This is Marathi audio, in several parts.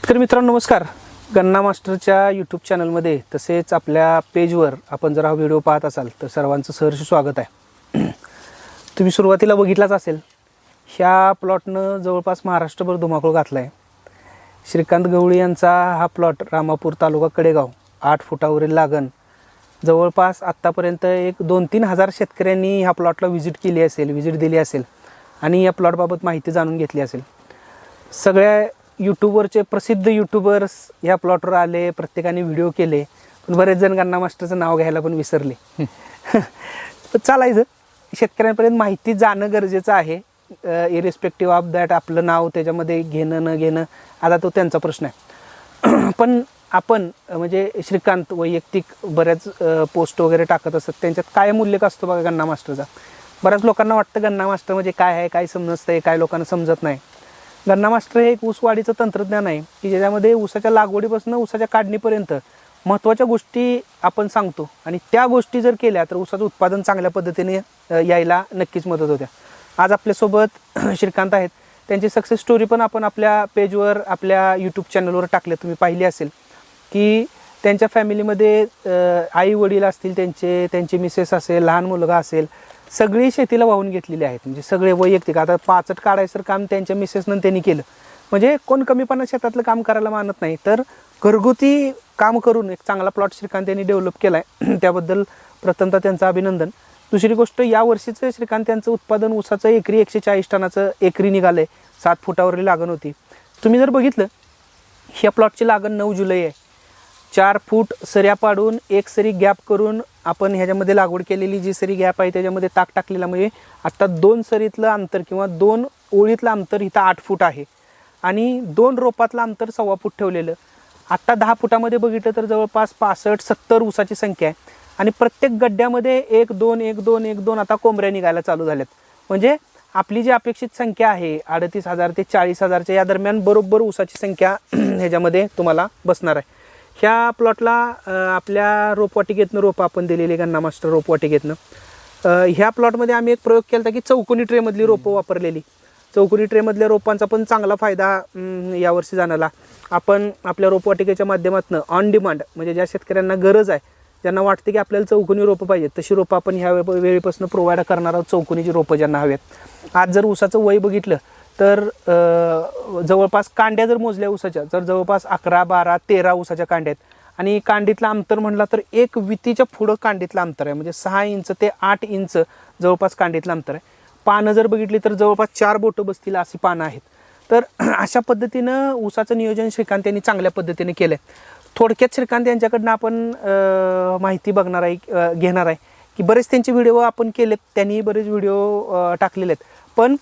शेतकरी मित्रांनो नमस्कार. गन्ना मास्टरच्या यूट्यूब चॅनलमध्ये तसेच आपल्या पेजवर आपण जर हा व्हिडिओ पाहत असाल तर सर्वांचं सहर्ष स्वागत आहे. तुम्ही सुरुवातीला बघितलाच असेल ह्या प्लॉटनं जवळपास महाराष्ट्रभर धुमाकूळ घातला आहे श्रीकांत गवळी यांचा हा प्लॉट रामापूर तालुका कडेगाव आठ फुटावरील लागण. जवळपास आत्तापर्यंत एक दोन तीन हजार शेतकऱ्यांनी ह्या प्लॉटला व्हिजिट केली असेल व्हिजिट दिली असेल आणि या प्लॉटबाबत माहिती जाणून घेतली असेल. सगळ्या यूट्यूबवरचे प्रसिद्ध यूट्यूबर्स ह्या प्लॉटवर आले प्रत्येकाने व्हिडिओ केले पण बरेच जण गन्ना मास्टरचं नाव घ्यायला पण विसरले. चालायचं. शेतकऱ्यांपर्यंत माहिती जाणं गरजेचं आहे. इरिस्पेक्टिव्ह ऑफ दॅट आपलं नाव त्याच्यामध्ये घेणं न घेणं आता तो त्यांचा प्रश्न आहे. पण आपण म्हणजे श्रीकांत वैयक्तिक बऱ्याच पोस्ट वगैरे टाकत असतात. त्यांच्यात काय मूल्य असतो बघा गन्ना मास्टरचा? बऱ्याच लोकांना वाटतं गन्ना मास्टर म्हणजे काय आहे काय समजतं आहे काय लोकांना समजत नाही. गन्ना मास्टर हे एक ऊसवाढीचं तंत्रज्ञान आहे की ज्याच्यामध्ये ऊसाच्या लागवडीपासून ऊसाच्या काढणीपर्यंत महत्त्वाच्या गोष्टी आपण सांगतो. आणि त्या गोष्टी जर केल्या तर ऊसाचं उत्पादन चांगल्या पद्धतीने यायला नक्कीच मदत होत्या. आज आपल्यासोबत श्रीकांत आहेत. त्यांची सक्सेस स्टोरी पण आपण आपल्या पेजवर आपल्या यूट्यूब चॅनलवर टाकले तुम्ही पाहिली असेल की त्यांच्या फॅमिलीमध्ये आई वडील असतील त्यांचे त्यांची मिसेस असेल लहान मुलगा असेल सगळी शेतीला वाहून घेतलेली आहेत. म्हणजे सगळे वैयक्तिक आता पाचट काढायचं काम त्यांच्या मिसेसनं त्यांनी केलं. म्हणजे कोण कमीपणा शेतातलं काम करायला मानत नाही. तर घरगुती काम करून एक चांगला प्लॉट श्रीकांत यांनी डेव्हलप केला आहे त्याबद्दल प्रथमतः त्यांचं अभिनंदन. दुसरी गोष्ट या वर्षीचं श्रीकांत यांचं उत्पादन ऊसाचं एकरी एकशे चाळीस टनाचं एकरी निघालं आहे सात फुटावरली लागण होती. तुम्ही जर बघितलं ह्या प्लॉटची लागण नऊ जुलै आहे. चार फूट सऱ्या पाडून एक सरी गॅप करून आपण ह्याच्यामध्ये लागवड केलेली जी सरी गॅप आहे त्याच्यामध्ये ताक टाकलेला म्हणजे आत्ता दोन सरीतलं अंतर किंवा दोन ओळीतलं अंतर इथं आठ फूट आहे. आणि दोन रोपातलं अंतर सव्वा फूट ठेवलेलं. आत्ता दहा फुटामध्ये बघितलं तर जवळपास पासष्ट सत्तर ऊसाची संख्या आहे. आणि प्रत्येक गड्ड्यामध्ये एक दोन एक दोन एक दोन आता कोंबऱ्या निघायला चालू झाल्यात. म्हणजे आपली जी अपेक्षित संख्या आहे अडतीस हजार ते चाळीस हजारच्या या दरम्यान बरोबर ऊसाची संख्या ह्याच्यामध्ये तुम्हाला बसणार आहे. ह्या प्लॉटला आपल्या रोपवाटिकेतनं रोपं आपण दिलेली गन्ना मास्टर रोपवाटिकेतनं ह्या प्लॉटमध्ये आम्ही एक प्रयोग केला होता की चौकोनी ट्रेमधली रोपं वापरलेली. चौकोनी ट्रेमधल्या रोपांचा पण चांगला फायदा यावर्षी जाणवला आपण आपल्या रोपवाटिकेच्या माध्यमातून ऑन डिमांड म्हणजे ज्या शेतकऱ्यांना गरज आहे ज्यांना वाटते की आपल्याला चौकोनी रोपं पाहिजेत तशी रोपं आपण ह्या वे- वेळेपासून प्रोव्हाइड करणार आहोत चौकोनीची रोपं ज्यांना हवेत. आज जर ऊसाचं वय बघितलं तर जवळपास कांड्या जर मोजल्या उसाच्या तर जवळपास अकरा बारा तेरा ऊसाच्या कांड्या आहेत. आणि कांडीतलं अंतर म्हणला तर एक वितीच्या पुढं कांडीतलं अंतर आहे. म्हणजे सहा इंच ते आठ इंच जवळपास कांडीतलं अंतर आहे. पानं जर बघितली तर जवळपास चार बोटं बसतील अशी पानं आहेत. तर अशा पद्धतीनं ऊसाचं नियोजन श्रीकांत यांनी चांगल्या पद्धतीने केलं आहे थोडक्यात श्रीकांत यांच्याकडनं आपण माहिती बघणार आहे घेणार आहे की बरेच त्यांचे व्हिडिओ आपण केलेत त्यांनी बरेच व्हिडिओ टाकलेले आहेत. पण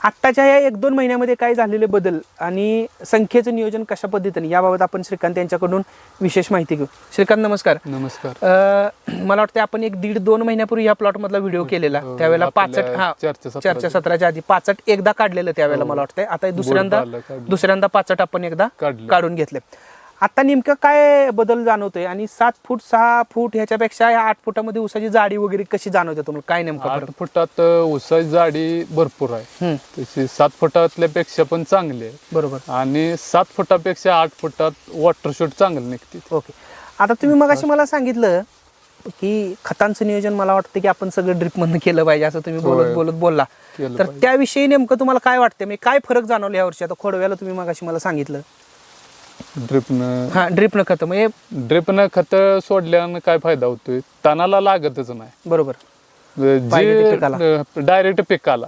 आत्ताच्या या एक दोन महिन्यामध्ये काय झालेले बदल आणि संख्येचं नियोजन कशा पद्धतीने याबाबत आपण श्रीकांत यांच्याकडून विशेष माहिती घेऊ श्रीकांत नमस्कार नमस्कार अं, मला वाटतं आपण एक दीड दोन महिन्यापूर्वी या प्लॉट मधला व्हिडिओ केलेला हो, त्यावेळेला आपल्या पाचट हा चर्चा सत्राच्या चर्चा सत्राच्या आधी पाचट एकदा काढलेलं त्यावेळेला मला वाटतंय आता हे दुसऱ्यांदा हो. काढलं. दुसऱ्यांदा पाचट आपण एकदा काढलं. काढून घेतले आता नेमकं काय बदल जाणवतोय? आणि सात फूट सहा फूट ह्याच्यापेक्षा या आठ फुटामध्ये उसाची जाडी वगैरे कशी जाणवते तुम्हाला? काय नेमकं आठ फुटात ऊसाची जाडी भरपूर आहे. तशी सात फुटातल्यापेक्षा पण चांगली आहे. बरोबर. आणि सात फुटापेक्षा आठ फुटात वॉटर शूट चांगलं निघते. ओके. आता तुम्ही मग मला सांगितलं की खतांचं नियोजन मला वाटतं की आपण सगळं ड्रिप मधनं केलं पाहिजे असं तुम्ही बोलत. बोलत बोलला. तर. त्याविषयी नेमकं तुम्हाला काय वाटतं म्हणजे काय फरक जाणवला या वर्षी आता खोडव्याला तुम्ही मगाशी मला सांगितलं. ड्रिपनं हा ड्रिप न खत. म्हणजे ड्रिपनं खत सोडल्यानं काय फायदा होतोय? तणाला लागतच नाही. बरोबर. पाहिजे ते पिकाला. जे डायरेक्ट पिकाला.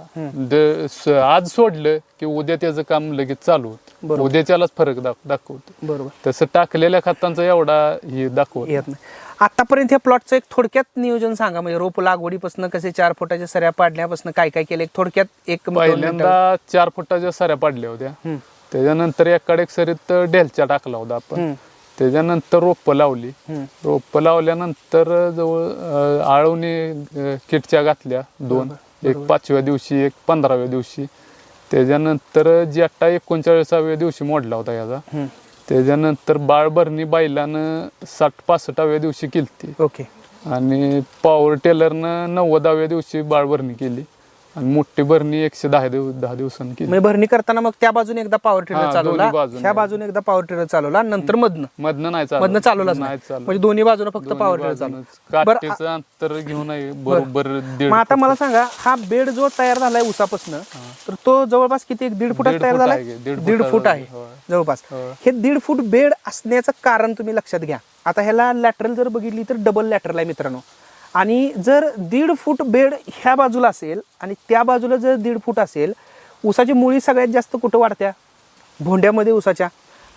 स- आज सोडलं की उद्या त्याचं काम लगेच चालू होत. बरोबर. उद्याच्यालाच फरक दाख- दाखवतो. बरोबर. तसं टाकलेल्या खतांचा एवढा हे दाखवत येत नाही. आतापर्यंत या प्लॉटचं एक थोडक्यात नियोजन सांगा. म्हणजे रोप लागवडीपासून कसे चार फुटाच्या सऱ्या पाडण्यापासून काय काय केलं? एक थोडक्यात एक दोन. पहिल्यांदा चार फुटाच्या सऱ्या पाडल्या होत्या. हम्म, त्याच्यानंतर एकाड एक सरीत ढेलच्या टाकला होता आपण. त्याच्यानंतर रोपं लावली. रोपं लावल्यानंतर जवळ आळवणी किटच्या घातल्या दोन. एक पाचव्या दिवशी एक पंधराव्या दिवशी. त्याच्यानंतर जट्टा एकोणचाळीसाव्या दिवशी मोडला होता याचा. त्याच्यानंतर बाळभरणी बैलानं साठ पासष्टाव्या दिवशी केलती. ओके. आणि पॉवर टेलरनं नव्वदाव्या दिवशी बाळभरणी केली. आणि मोठी भरणी एकशे दहा दिवस दहा दिवसांनी केली म्हणजे भरणी करताना मग त्या बाजूने एकदा पॉवर टिलर हा, चालवला. दोन्ही बाजूने. ह्या बाजूने एकदा पॉवर टिलर चालवला नंतर मधनं. मधनं नाही मधनं चालवलाच नाही म्हणजे दोन्ही बाजूने फक्त पॉवर टिलर चालू बरं, काठीचं अंतर घेऊन आहे बरोबर दीड मग आता मला सांगा हा बेड जो तयार झालाय उसापासून तर तो जवळपास किती एक दीड फुटात दीड तयार फूट झालाय? आहे, दीड दीड फुटाचा फूट आहे. होय. जवळपास. होय. हे दीड फूट बेड असण्याचं कारण तुम्ही लक्षात घ्या. आता ह्याला लॅटरल जर बघितली तर डबल लॅटरल आहे मित्रांनो. आणि जर दीड फूट बेड ह्या बाजूला असेल आणि त्या बाजूला जर दीड फूट असेल ऊसाची मुळी सगळ्यात जास्त कुठं वाढत्या? भोंड्यामध्ये ऊसाच्या.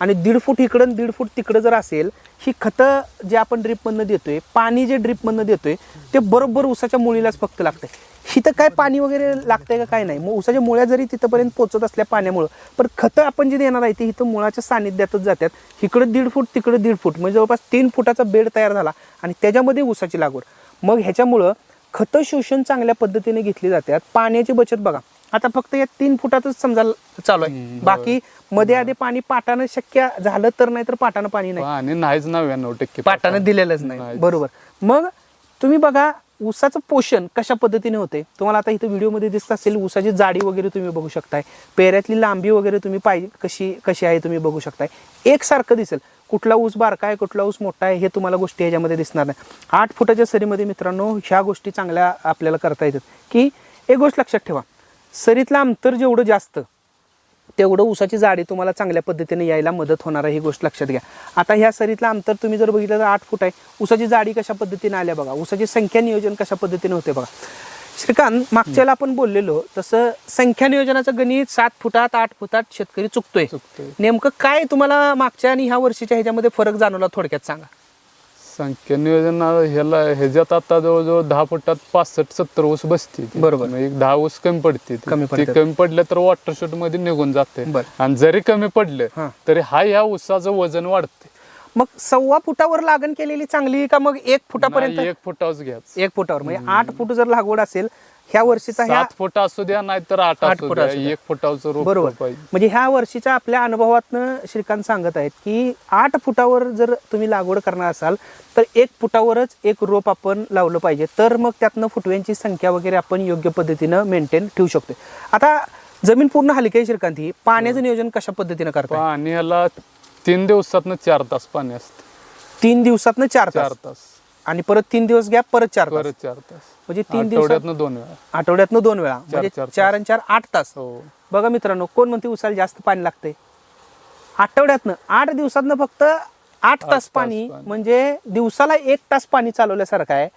आणि दीड फूट इकडं दीड फूट तिकडं जर असेल ही खतं जे आपण ड्रीपमधनं देतोय पाणी जे ड्रिपमधनं देतोय ते बरोबर ऊसाच्या मुळीलाच फक्त लागतंय. इथं काय पाणी वगैरे लागतंय का काय नाही? मग उसाच्या मुळ्या जरी तिथंपर्यंत पोचत असल्या पाण्यामुळं पण खतं आपण जे देणार आहे ते इथं मुळाच्या सानिध्यातच जातात इकडं दीड फूट तिकडं दीड फूट म्हणजे जवळपास तीन फुटाचा बेड तयार झाला आणि त्याच्यामध्ये ऊसाची लागवड. मग ह्याच्यामुळं खतं शोषण चांगल्या पद्धतीने घेतली जातात पाण्याची बचत बघा. आता फक्त या तीन फुटातच समजा चालू आहे. बाकी मध्ये आधी पाणी पाटानं शक्य झालं तर नाही तर पाटानं पाणी नाही. आणि नाहीच नव्याण्णव टक्के पाटानं. दिलेलंच नाही. बरोबर. मग तुम्ही बघा ऊसाचं पोषण कशा पद्धतीने होते? तुम्हाला आता इथं व्हिडिओमध्ये दिसत असेल ऊसाची जाडी वगैरे तुम्ही बघू शकताय. पेऱ्यातली लांबी वगैरे तुम्ही पाहिजे कशी कशी आहे तुम्ही बघू शकताय. एकसारखं दिसेल. कुठला ऊस बारका आहे कुठला ऊस मोठा आहे हे तुम्हाला गोष्टी ह्याच्यामध्ये दिसणार नाही. आठ फुटाच्या सरीमध्ये मित्रांनो ह्या गोष्टी चांगल्या आपल्याला करता येतात. की एक गोष्ट लक्षात ठेवा. सरीतलं अंतर जेवढं जास्त तेवढं ऊसाची जाडी तुम्हाला चांगल्या पद्धतीने यायला मदत होणार आहे ही गोष्ट लक्षात घ्या. आता ह्या सरीतलं अंतर तुम्ही जर बघितलं तर आठ फूट आहे. ऊसाची जाडी कशा पद्धतीने आल्या बघा. ऊसाची संख्या नियोजन कशा पद्धतीने होते बघा. श्रीकांत मागच्याला आपण बोललेलो तसं संख्या नियोजनाचं गणित सात फुटात आठ फुटात शेतकरी चुकतोय नेमकं काय तुम्हाला मागच्या आणि ह्या वर्षीच्या ह्याच्यामध्ये फरक जाणवला थोडक्यात सांगा संख्या नियोजन ह्याला ह्याच्यात आता जवळजवळ दहा फुटात पासष्ट सत्तर ऊस बसते. बरोबर. एक दहा ऊस कमी पडते ती. कमी. कमी पडलं तर वॉटर शूटमध्ये निघून जाते. आणि जरी कमी पडलं. तरी हा या ऊसाचं वजन वाढते मग सव्वा फुटावर लागण केलेली चांगली का मग एक फुटापर्यंत? नाही, एक फुटाच घ्याच एक फुटावर. म्हणजे आठ फुट जर लागवड असेल ह्या वर्षीचा ह्या सात फुट असू द्या नाहीतर आठ आठ असू फूट द्या. असू द्या. एक फुटाचं रोप बरोबर. पाहिजे म्हणजे ह्या वर्षीच्या आपल्या अनुभवातनं श्रीकांत सांगत आहेत की आठ फुटावर जर तुम्ही लागवड करणार असाल तर एक फुटावरच एक रोप आपण लावलं पाहिजे. तर मग त्यातनं फुटव्यांची संख्या वगैरे आपण योग्य पद्धतीनं मेंटेन ठेवू शकतो आता जमीन पूर्ण हलकी आहे श्रीकांत ही. पाण्याचं नियोजन कशा पद्धतीनं करता पाणी ह्याला तीन दिवसातनं चार तास पाणी असतं. तीन दिवसातनं चार चार तास. तास आणि परत तीन दिवस गॅप परत चार तास? परत चार तास. म्हणजे तीन दिवसात आठवड्यातनं दोन वेळा. आठवड्यातनं दोन वेळा. म्हणजे चार चार आणि चार आठ तास. हो. बघा मित्रांनो कोण म्हणते उसाला जास्त पाणी लागते आठवड्यातनं आठ दिवसातनं फक्त आठ तास तास पाणी पाणी. म्हणजे दिवसाला एक तास पाणी चालवल्यासारखं आहे.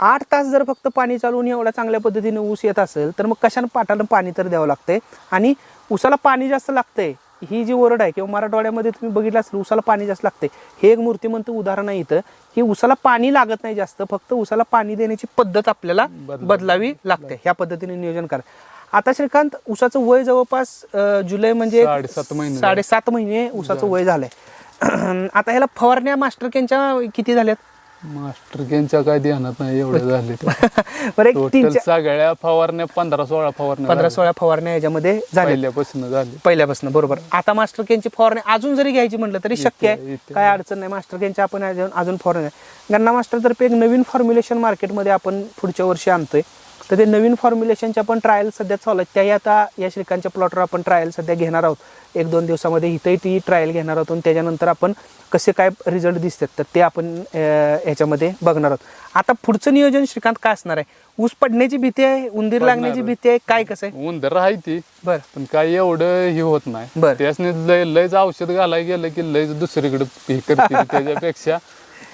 आठ तास जर फक्त पाणी चालवून एवढ्या चांगल्या पद्धतीने ऊस येत असेल तर मग कशानं पाटानं पाणी तर द्यावं लागतंय? आणि उसाला पाणी जास्त लागतंय? ही जी ओरड आहे किंवा मराठवाड्यामध्ये तुम्ही बघितलं असेल उसाला पाणी जास्त लागते. हे एक मूर्तिमंत उदाहरण आहे इथं की उसाला पाणी लागत नाही जास्त फक्त उसाला पाणी देण्याची पद्धत आपल्याला बदलावी. लागते. ह्या पद्धतीने नियोजन करा. आता श्रीकांत उसाचं वय जवळपास जुलै म्हणजे साडेसात महिने उसाचं वय झालंय. आता ह्याला फवारण्या मास्टर केंच्या किती झाल्यात? मास्टर यांच्या काय ध्यानात नाही एवढे झाले बरं एक तीन टोटल चार सगळ्या फवारण्या पंधरा सोळा फवारण्या पंधरा. सोळा फवारण्या याच्यामध्ये झाल्या. पहिल्यापासून झाले. पहिल्यापासून बरोबर. आता मास्टर केनची फवारणी अजून जरी घ्यायची म्हटलं तरी शक्य आहे. इथे. काय अडचण नाही मास्टर केनची आपण अजून अजून फवारणी गन्ना मास्टर तर्फे एक नवीन फॉर्म्युलेशन मार्केटमध्ये आपण पुढच्या वर्षी आणतोय. तर ते नवीन फॉर्म्युलेशनचे आपण ट्रायल सध्या चालू आहेत. त्याही आता या श्रीकांतच्या प्लॉटवर आपण ट्रायल सध्या घेणार आहोत. एक दोन दिवसामध्ये इथंही ती ट्रायल घेणार आहोत आणि त्याच्यानंतर आपण कसे काय रिझल्ट दिसतात तर ते आपण अं, ह्याच्यामध्ये बघणार आहोत. आता पुढचं नियोजन श्रीकांत काय असणार आहे? ऊस पडण्याची भीती आहे? उंदीर लागण्याची. भीती आहे? काय कसं आहे? उंदर आहे ती. बरं. पण काही एवढं हे होत नाही. बरं. त्यासनी लय लयच औषध घालायला गेलं की लयच दुसरीकडे त्याच्यापेक्षा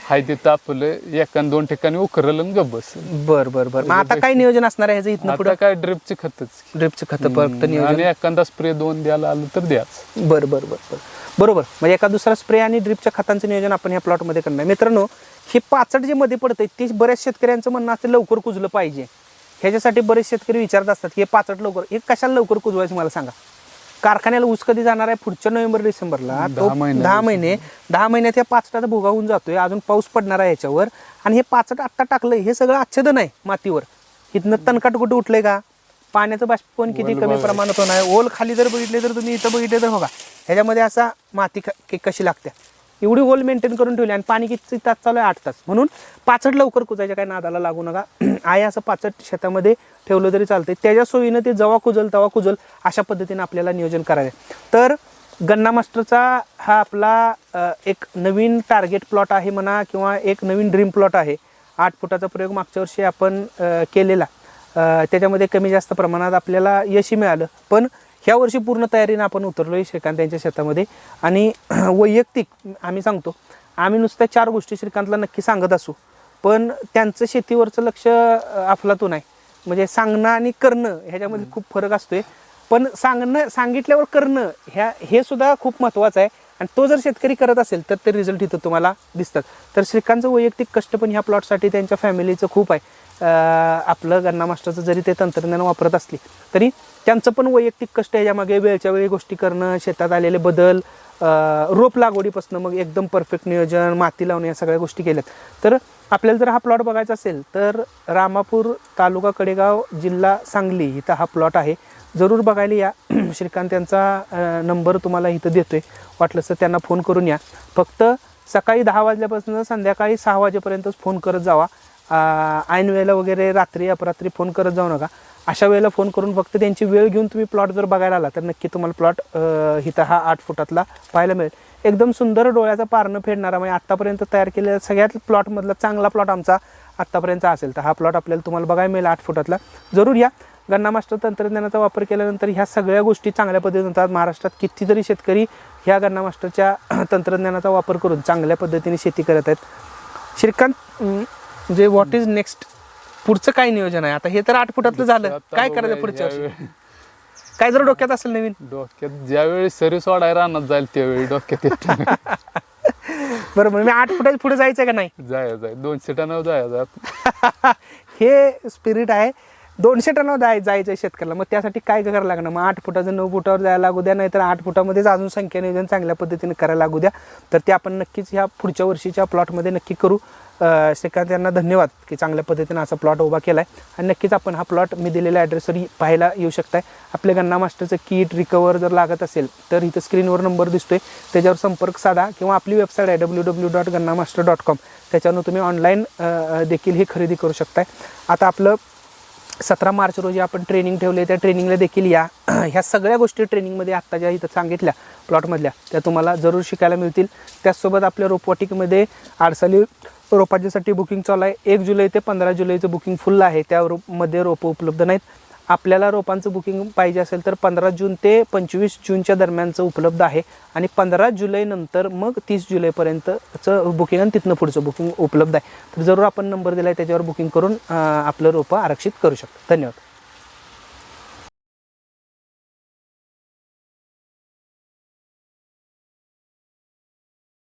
हाय तिथं आपलं एका दोन ठिकाणी उकरलं आणि बस बर बर बर. मग आता काय नियोजन असणार आहे ह्याचं इथनं पुढे? आता काय ड्रिपची खतच. ड्रिपचं खतं फक्त नियोजन? आणि एखादा स्प्रे दोन द्यायला आलं तर द्याच. बर बर बर बर. बरोबर. म्हणजे एका दुसरा स्प्रे आणि ड्रिपच्या खतांचं नियोजन आपण या प्लॉटमध्ये करणार आहे. मित्रांनो हे पाचट जे मध्ये पडतंय ते बऱ्याच शेतकऱ्यांचं म्हणणं असतं लवकर कुजलं पाहिजे. ह्याच्यासाठी बरेच शेतकरी विचारत असतात की हे पाचट लवकर हे कशाला लवकर कुजवायचं मला सांगा? कारखान्याला ऊस कधी जाणार आहे? पुढच्या नोव्हेंबर डिसेंबरला. तो दहा महिने दहा महिने दहा महिन्यात या पाचटाचा भोगा होऊन जातोय. अजून पाऊस पडणार आहे याच्यावर आणि हे पाचट आत्ता टाकलंय हे सगळं आच्छादन आहे मातीवर. इथनं तणकाट कुठं उठलंय का? पाण्याचं बाष्पीभवन किती कमी. प्रमाणात होणार आहे? ओल खाली जर बघितले तर तुम्ही इथं बघितले तर बघा ह्याच्यामध्ये असा माती कशी लागते एवढी होल मेंटेन करून ठेवली आणि पाणी किती तास चालू आहे? आठ तास. म्हणून पाचट लवकर कुजायच्या काही नादाला लागू नका. आहे असं पाचट शेतामध्ये ठेवलं तरी चालतं त्याच्या सोयीनं ते जवा कुजल तवा कुजल अशा पद्धतीने आपल्याला नियोजन करायचं तर गन्ना मास्टरचा हा आपला एक नवीन टार्गेट प्लॉट आहे म्हणा किंवा एक नवीन ड्रीम प्लॉट आहे. आठ फुटाचा प्रयोग मागच्या वर्षी आपण केलेला. त्याच्यामध्ये कमी जास्त प्रमाणात आपल्याला यशही मिळालं. पण ह्या वर्षी पूर्ण तयारीनं आपण उतरलो आहे श्रीकांत यांच्या शेतामध्ये. आणि वैयक्तिक आम्ही सांगतो आम्ही नुसत्या चार गोष्टी श्रीकांतला नक्की सांगत असू. पण त्यांचं शेतीवरचं लक्ष अफलातून आहे. म्हणजे सांगणं आणि करणं ह्याच्यामध्ये खूप फरक असतोय. पण सांगणं सांगितल्यावर करणं ह्या हे सुद्धा खूप महत्त्वाचं आहे. आणि तो जर शेतकरी करत असेल तर ते रिझल्ट इथं तुम्हाला दिसतात. तर श्रीकांतचं वैयक्तिक कष्ट पण ह्या प्लॉटसाठी त्यांच्या फॅमिलीचं खूप आहे. आपलं गन्ना मास्टरचं जरी ते तंत्रज्ञान वापरत असली तरी त्यांचं पण वैयक्तिक कष्ट ह्याच्यामागे वेळच्या वेळी गोष्टी करणं शेतात आलेले बदल रोप लागवडीपासून मग एकदम परफेक्ट नियोजन माती लावणे या सगळ्या गोष्टी केल्यात. तर आपल्याला जर हा प्लॉट बघायचा असेल तर रामापूर तालुका कडेगाव जिल्हा सांगली इथं हा प्लॉट आहे. जरूर बघायला या. श्रीकांत यांचा नंबर तुम्हाला इथं देतोय. वाटलं तर त्यांना फोन करून या. फक्त सकाळी दहा वाजल्यापासून संध्याकाळी सहा वाजेपर्यंतच फोन करत जावा. ऐन वेळेला वगैरे रात्री अपरात्री फोन करत जाऊ नका. अशा वेळेला फोन करून फक्त त्यांची वेळ घेऊन तुम्ही प्लॉट जर बघायला आला तर नक्की तुम्हाला प्लॉट इथं हा आठ फुटातला पाहायला मिळेल. एकदम सुंदर डोळ्याचा पारणं फेडणारा म्हणजे आत्तापर्यंत तयार केलेल्या सगळ्यात प्लॉटमधला चांगला प्लॉट आमचा आत्तापर्यंत असेल. तर हा प्लॉट आपल्याला तुम्हाला बघायला मिळेल आठ फुटातला. जरूर या. गन्ना मास्टर तंत्रज्ञानाचा वापर केल्यानंतर ह्या सगळ्या गोष्टी चांगल्या पद्धतीने होतात. महाराष्ट्रात कितीतरी शेतकरी ह्या गन्ना मास्टरच्या तंत्रज्ञानाचा वापर करून चांगल्या पद्धतीने शेती करत आहेत. श्रीकांत म्हणजे व्हॉट इज नेक्स्ट पुढचं काय नियोजन आहे? आता हे तर आठ फुटातलं झालं काय करायचं पुढच्या वर्षी. काय जर डोक्यात असेल नवीन? डोक्यात ज्यावेळी सरी सोडायला रानात जाईल त्यावेळी डोक्यात येतं. बरोबर. मी आठ फुटाच्या पुढे जायचं का नाही? जाया जाय. दोनशे टनावर जाया जात हे स्पिरिट आहे. दोनशे टनावर जाय जायचं शेतकऱ्याला. मग त्यासाठी काय करायला लागणार? मग आठ फुटाचं नऊ फुटावर जायला लागू द्या नाहीतर आठ फुटामध्येच अजून संख्या नियोजन चांगल्या पद्धतीने करायला लागू द्या. तर ते आपण नक्कीच ह्या पुढच्या वर्षीच्या प्लॉटमध्ये नक्की करू. श्रीकांत यांना धन्यवाद की चांगल्या पद्धतीने असा प्लॉट उभा केला आहे आणि नक्कीच आपण हा प्लॉट मी दिलेल्या ॲड्रेसवर पाहायला येऊ शकताय. आपल्या गन्ना मास्टरचं किट रिकवर जर लागत असेल तर इथं स्क्रीनवर नंबर दिसतोय. त्याच्यावर संपर्क साधा किंवा आपली वेबसाईट आहे W W dot Ganna master dot com त्याच्यावरून तुम्ही ऑनलाईन देखील ही खरेदी करू शकताय. आता आपलं सतरा मार्च रोजी आपण ट्रेनिंग ठेवले त्या ट्रेनिंगला देखील या. ह्या सगळ्या गोष्टी ट्रेनिंगमध्ये आत्ता ज्या इथं सांगितल्या प्लॉटमधल्या त्या तुम्हाला जरूर शिकायला मिळतील. त्याचसोबत आपल्या रोपवाटिकेमध्ये आडसाली रोपाच्यासाठी बुकिंग चालू आहे. एक जुलै ते पंधरा जुलैचं बुकिंग फुल आहे. त्या रोपमध्ये रोपं उपलब्ध नाहीत. आपल्याला रोपांचं बुकिंग पाहिजे असेल तर पंधरा जून ते पंचवीस जूनच्या दरम्यानचं उपलब्ध आहे. आणि पंधरा जुलैनंतर मग तीस जुलैपर्यंतचं बुकिंग आणि तिथनं पुढचं बुकिंग उपलब्ध आहे. तर जरूर आपण नंबर दिला आहे त्याच्यावर बुकिंग करून आपलं रोपं आरक्षित करू शकतो. धन्यवाद.